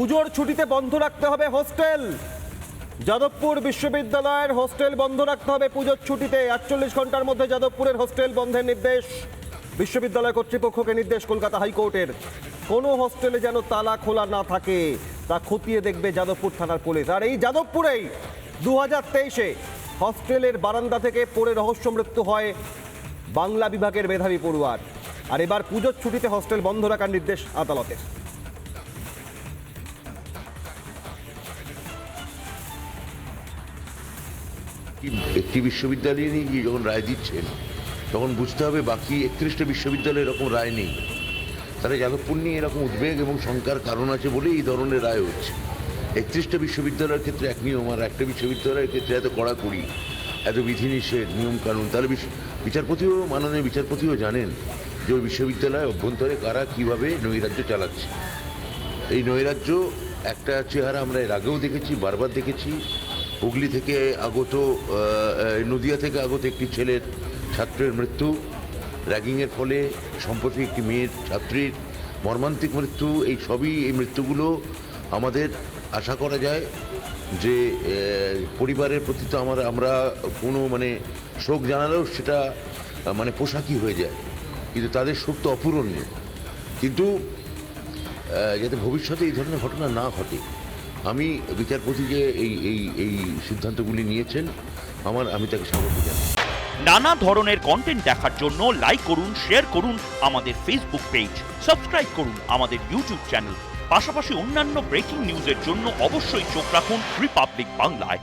পুজোর ছুটিতে বন্ধ রাখতে হবে হোস্টেল। যাদবপুর বিশ্ববিদ্যালয়ের হোস্টেল বন্ধ রাখতে হবে পুজোর ছুটিতে। আটচল্লিশ ঘণ্টার মধ্যে যাদবপুরের হোস্টেল বন্ধের নির্দেশ। বিশ্ববিদ্যালয় কর্তৃপক্ষকে নির্দেশ কলকাতা হাইকোর্টের। কোনো হোস্টেলে যেন তালা খোলা না থাকে, তা খতিয়ে দেখবে যাদবপুর থানার পুলিশ। আর এই যাদবপুরেই দু হাজার তেইশে হস্টেলের বারান্দা থেকে পড়ে রহস্য মৃত্যু হয় বাংলা বিভাগের মেধাবী পড়ুয়ার। আর এবার পুজোর ছুটিতে হস্টেল বন্ধ রাখার নির্দেশ আদালতের। একটি বিশ্ববিদ্যালয়ে নিয়ে গিয়ে যখন রায় দিচ্ছেন, তখন বুঝতে হবে বাকি একত্রিশটা বিশ্ববিদ্যালয়ে এরকম রায় নেই। তারা যাদবপুর নিয়ে এরকম উদ্বেগ এবং শঙ্কার কারণ আছে বলেই এই ধরনের রায় হচ্ছে। একত্রিশটা বিশ্ববিদ্যালয়ের ক্ষেত্রে এক নিয়ম, আর একটা বিশ্ববিদ্যালয়ের ক্ষেত্রে এত কড়াকড়ি এত বিধিনিষেধ নিয়ম কানুন তাহলে বিচারপতিও মাননীয় বিচারপতিও জানেন যে ওই বিশ্ববিদ্যালয় অভ্যন্তরে কারা কীভাবে নৈরাজ্য চালাচ্ছে। এই নৈরাজ্য একটা চেহারা আমরা এর আগেও দেখেছি, বারবার দেখেছি হুগলি থেকে আগত নদিয়া থেকে আগত একটি ছেলের ছাত্রের মৃত্যু। র্যাগিংয়ের ফলে সম্প্রতি একটি মেয়ের ছাত্রীর মর্মান্তিক মৃত্যু। এই সবই এই মৃত্যুগুলো আমাদের আশা করা যায় যে পরিবারের প্রতি তো আমার, আমরা কোনো মানে শোক জানালেও সেটা মানে পোশাকি হয়ে যায়। কিন্তু তাদের শোক তো অপূরণীয়। কিন্তু যাতে ভবিষ্যতে এই ধরনের ঘটনা না ঘটে আমি বিচারপতি যে এই এই এই সিদ্ধান্তগুলি নিয়েছেন, আমার, আমি তাকে স্বাগত জানাই। নানা ধরনের কন্টেন্ট দেখার জন্য লাইক করুন শেয়ার করুন আমাদের ফেসবুক পেজ সাবস্ক্রাইব করুন আমাদের ইউটিউব চ্যানেল পাশাপাশি অন্যান্য ব্রেকিং নিউজের জন্য অবশ্যই চোখ রাখুন রিপাবলিক বাংলায়